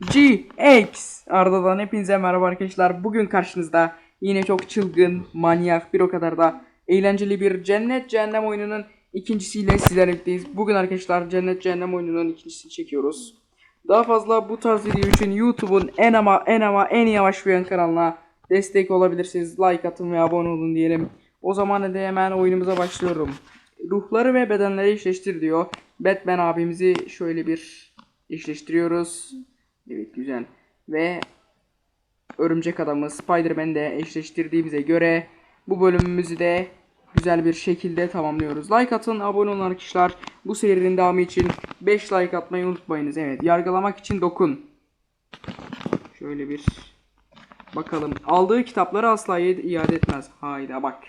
GX Arda'dan hepinize merhaba arkadaşlar. Bugün karşınızda yine çok çılgın, manyak, bir o kadar da eğlenceli bir Cennet Cehennem oyununun ikincisiyle sizlerle birlikteyiz. Bugün arkadaşlar Cennet Cehennem oyununun ikincisini çekiyoruz. Daha fazla bu tarz video için YouTube'un en ama en ama en yavaş büyüyen kanalına destek olabilirsiniz. Like atın ve abone olun diyelim. O zaman hadi hemen oyunumuza başlıyorum. Ruhları ve bedenleri eşleştir diyor. Batman abimizi şöyle bir eşleştiriyoruz. Evet güzel. Ve Örümcek Adamı Spider-Man'i de eşleştirdiğimize göre bu bölümümüzü de güzel bir şekilde tamamlıyoruz. Like atın, abone olun arkadaşlar. Bu serinin devamı için 5 like atmayı unutmayınız. Evet, yargılamak için dokun. Şöyle bir bakalım. Aldığı kitapları asla iade etmez. Hayda bak.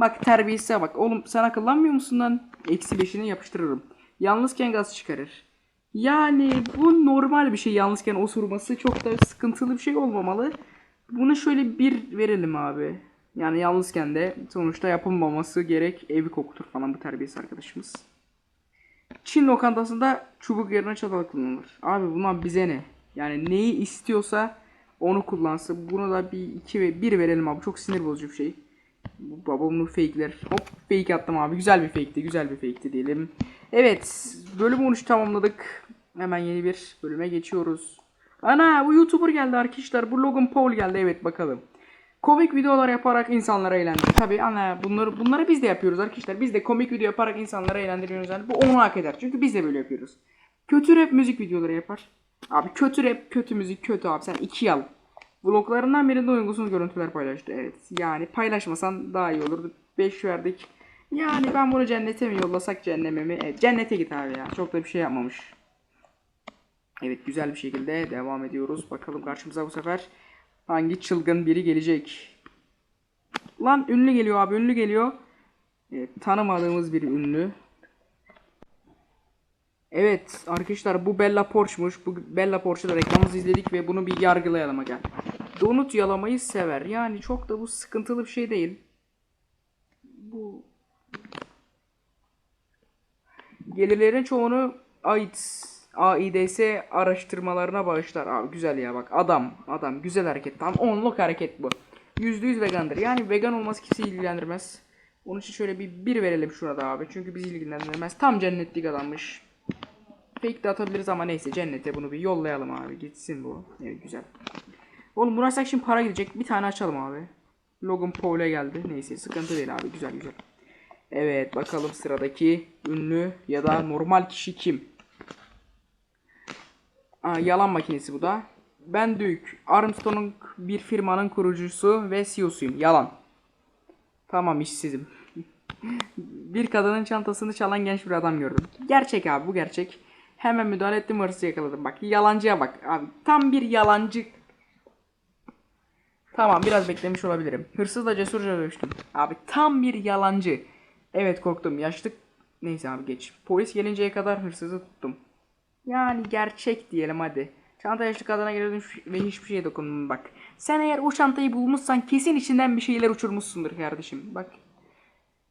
Bak terbiyesize bak. Oğlum sen akıllanmıyor musun lan? Eksi beşini yapıştırırım. Yalnızken gaz çıkarır. Yani bu normal bir şey yalnızken osurması çok da sıkıntılı bir şey olmamalı. Buna şöyle bir verelim abi. Yani yalnızken de sonuçta yapılmaması gerek evi kokutur falan bu terbiyesiz arkadaşımız. Çin lokantasında çubuk yerine çatal kullanılır. Abi bundan bize ne? Yani neyi istiyorsa onu kullansın. Buna da bir iki ve bir verelim abi. Çok sinir bozucu bir şey. Bu babamın fake'ler. Hop fake attım abi. Güzel bir fake'ti. Güzel bir fake'ti diyelim. Evet. Bölüm 13 tamamladık. Hemen yeni bir bölüme geçiyoruz. Ana bu YouTuber geldi arkadaşlar. Bu Logan Paul geldi. Evet bakalım. Komik videolar yaparak insanları eğlendir. Tabii ana bunları bunları biz de yapıyoruz arkadaşlar. Biz de komik video yaparak insanları eğlendiriyoruz. Yani bu onu hak eder. Çünkü biz de böyle yapıyoruz. Kötü rap müzik videoları yapar. Abi kötü rap, kötü müzik, kötü abi. Sen iki al. Vloglarından birinde uygunsuz görüntüler paylaştı. Evet. Yani paylaşmasan daha iyi olurdu. 5 verdik. Yani ben bunu cennete mi yollasak cehenneme mi? Evet, cennete git abi ya. Çok da bir şey yapmamış. Evet güzel bir şekilde devam ediyoruz. Bakalım karşımıza bu sefer hangi çılgın biri gelecek. Lan ünlü geliyor abi ünlü geliyor. Evet, tanımadığımız bir ünlü. Evet arkadaşlar bu Bella Porsche'muş. Bu Bella Porsche'da reklamımızı izledik ve bunu bir yargılayalım aga. Donut yalamayı sever. Yani çok da bu sıkıntılı bir şey değil. Bu gelirlerin çoğunu AIDS AIDS araştırmalarına bağışlar. Abi güzel ya bak adam adam güzel hareket. Tam onluk hareket bu. %100 vegandır. Yani vegan olması kimseyi ilgilendirmez. Onun için şöyle bir bir verelim şurada abi. Çünkü bizi ilgilendirmez. Tam cennetlik adammış. Fake de atabiliriz ama neyse cennete bunu bir yollayalım abi. Gitsin bu. Evet güzel. Oğlum uğraşsak şimdi para gidecek. Bir tane açalım abi. Logan Paul'e geldi. Neyse sıkıntı değil abi. Güzel güzel. Evet bakalım sıradaki ünlü ya da normal kişi kim? Yalan makinesi bu da. Ben Duke. Armstrong bir firmanın kurucusu ve CEO'suyum. Yalan. Tamam işsizim. bir kadının çantasını çalan genç bir adam gördüm. Gerçek abi bu gerçek. Hemen müdahale ettim hırsı yakaladım. Bak yalancıya bak abi. Tam bir yalancı. Tamam biraz beklemiş olabilirim. Hırsızla cesurca dövüştüm. Abi tam bir yalancı. Evet korktum. Yaşlı neyse abi geç. Polis gelinceye kadar hırsızı tuttum. Yani gerçek diyelim hadi. Çanta yaşlı kadına girdim ve hiçbir şeye dokunmadım bak. Sen eğer o çantayı bulmuşsan kesin içinden bir şeyler uçurmuşsundur kardeşim. Bak.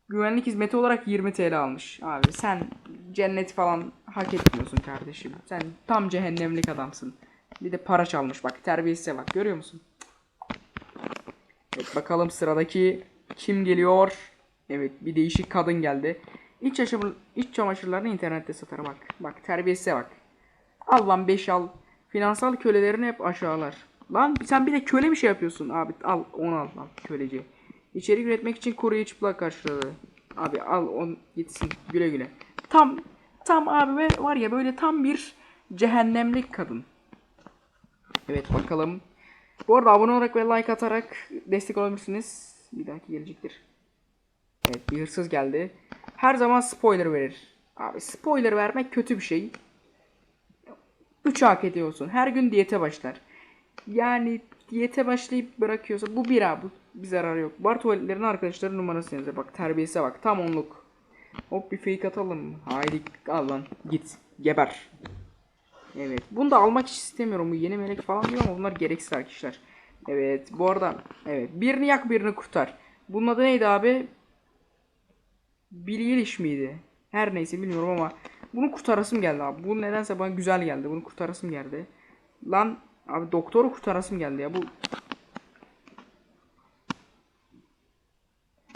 Güvenlik hizmeti olarak 20 TL almış. Abi sen cennet falan hak etmiyorsun kardeşim. Sen tam cehennemlik adamsın. Bir de para çalmış bak terbiyesize bak görüyor musun? Evet bakalım sıradaki kim geliyor? Evet bir değişik kadın geldi. İç, çamaşır, iç çamaşırlarını internette satar bak. Bak terbiyesize bak. Al lan 5 al. Finansal kölelerini hep aşağılar. Lan sen bir de köle bir şey yapıyorsun abi. Al onu al lan köleci. İçerik üretmek için kuruyu çıplak karşıladı. Abi al on gitsin güle güle. Tam tam abi var ya böyle tam bir cehennemlik kadın. Evet bakalım. Bu arada abone olarak ve like atarak destek olabilirsiniz. Bir dahaki gelecektir. Evet bir hırsız geldi. Her zaman spoiler verir. Abi spoiler vermek kötü bir şey. 3 hak ediyorsun. Her gün diyete başlar. Yani diyete başlayıp bırakıyorsa bu bir abi. Bir zararı yok. Bar tuvaletlerin arkadaşların numarası yazıyor. Bak terbiyesize bak. Tam onluk. Hop bir fake atalım? Haydi al lan. Git. Geber. Evet. Bunu da almak hiç istemiyorum. Bu yeni melek falan diyor ama bunlar gereksiz arkadaşlar. Evet. Bu arada evet. Birini yak birini kurtar. Bunun adı neydi abi? Bilgi iş miydi? Her neyse bilmiyorum ama bunu kurtarasım geldi abi. Bu nedense bana güzel geldi. Bunu kurtarasım geldi. Lan abi doktoru kurtarasım geldi ya bu.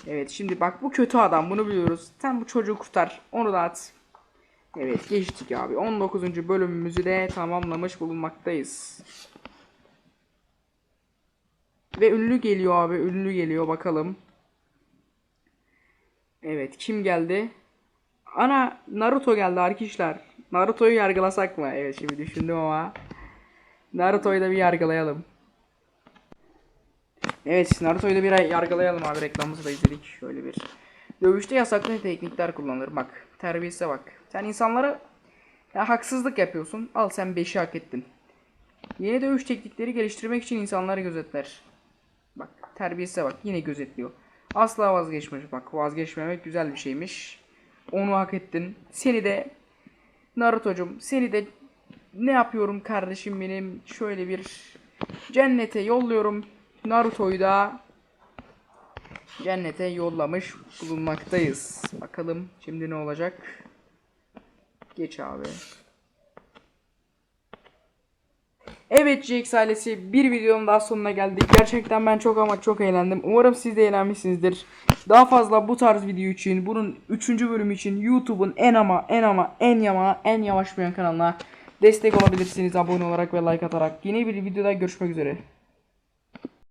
Evet şimdi bak bu kötü adam bunu biliyoruz. Sen bu çocuğu kurtar. Onu da at. Evet geçtik abi. 19. bölümümüzü de tamamlamış bulunmaktayız. Ve ünlü geliyor abi. Ünlü geliyor bakalım. Evet kim geldi? Ana Naruto geldi arkadaşlar. Naruto'yu yargılasak mı? Evet şimdi düşündüm ama. Naruto'yu da bir yargılayalım. Evet Naruto'yu da bir yargılayalım abi reklamımızı da izledik. Şöyle bir. Dövüşte yasaklı teknikler kullanılır. Bak terbiyesize bak. Sen insanlara ya haksızlık yapıyorsun. Al sen 5'i hak ettin. Yeni dövüş teknikleri geliştirmek için insanları gözetler. Bak terbiyesize bak yine gözetliyor. Asla vazgeçmiş bak vazgeçmemek güzel bir şeymiş. Onu hak ettin. Seni de Naruto'cum seni de ne yapıyorum kardeşim benim şöyle bir cennete yolluyorum. Naruto'yu da cennete yollamış bulunmaktayız. Bakalım şimdi ne olacak? Geç abi. Evet GX ailesi bir videonun daha sonuna geldik. Gerçekten ben çok ama çok eğlendim. Umarım siz de eğlenmişsinizdir. Daha fazla bu tarz video için, bunun 3. bölümü için YouTube'un en ama en ama en yama en yavaş büyüyen kanalına destek olabilirsiniz abone olarak ve like atarak. Yeni bir videoda görüşmek üzere.